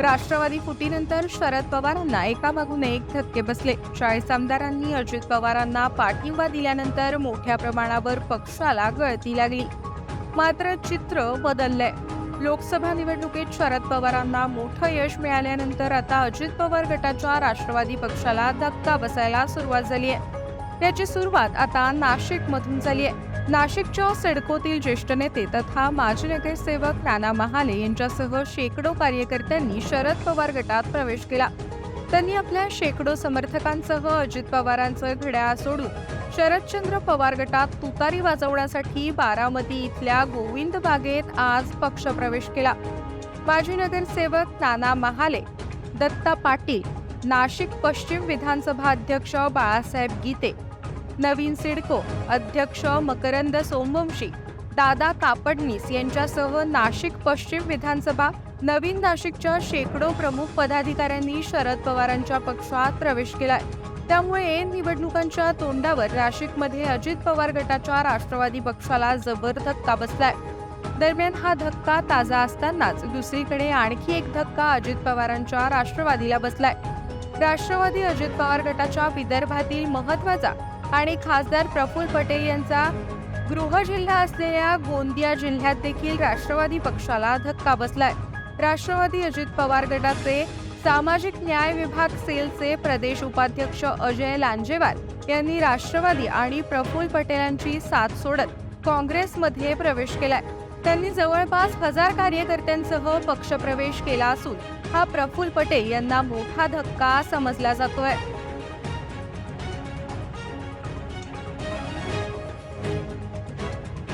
राष्ट्रवादी फुटीनंतर शरद पवारांना एका एकामागून एक धक्के बसले. चाळीस आमदारांनी अजित पवारांना पाठिंबा दिल्यानंतर मोठ्या प्रमाणावर पक्षाला गळती लागली. मात्र चित्र बदललंय. लोकसभा निवडणुकीत शरद पवारांना मोठं यश मिळाल्यानंतर आता अजित पवार गटाच्या राष्ट्रवादी पक्षाला धक्का बसायला सुरुवात झाली आहे त्याची सुरुवात आता नाशिक मधून झाली आहे नाशिकच्या सिडकोतील ज्येष्ठ नेते तथा माजी नगरसेवक नाना महाले यांच्यासह शेकडो कार्यकर्त्यांनी शरद पवार गटात प्रवेश केला. त्यांनी आपल्या शेकडो समर्थकांसह अजित पवारांचं घड्याळ सोडून शरदचंद्र पवार गटात तुतारी वाजवण्यासाठी बारामती इथल्या गोविंद बागेत आज पक्षप्रवेश केला. माजी नगरसेवक नाना महाले दत्ता पाटील नाशिक पश्चिम विधानसभा अध्यक्ष बाळासाहेब गीते नवीन सिडको अध्यक्ष मकरंद सोमवंशी दादा कापडनीस यांच्यासह नाशिक पश्चिम विधानसभा नवीन नाशिकच्या शेकडो प्रमुख पदाधिकाऱ्यांनी शरद पवारांच्या पक्षात प्रवेश केलाय. त्यामुळे निवडणुकांच्या तोंडावर नाशिकमध्ये अजित पवार गटाच्या राष्ट्रवादी पक्षाला जबर धक्का बसलाय. दरम्यान हा धक्का ताजा असतानाच दुसरीकडे आणखी एक धक्का अजित पवारांच्या राष्ट्रवादीला बसलाय. राष्ट्रवादी अजित पवार गटाच्या विदर्भातील महत्त्वाचा आणि खासदार प्रफुल्ल पटेल यांचा गृहजिल्हा असलेल्या गोंदिया जिल्ह्यात देखील राष्ट्रवादी पक्षाला धक्का बसलाय. राष्ट्रवादी अजित पवार गटाचे सामाजिक न्याय विभाग सेलचे प्रदेश उपाध्यक्ष अजय लांजेवार यांनी राष्ट्रवादी आणि प्रफुल्ल पटेलांची साथ सोडत काँग्रेसमध्ये प्रवेश केलाय. त्यांनी जवळपास हजार कार्यकर्त्यांसह पक्षप्रवेश केला असून हा प्रफुल्ल पटेल यांना मोठा धक्का समजला जातोय.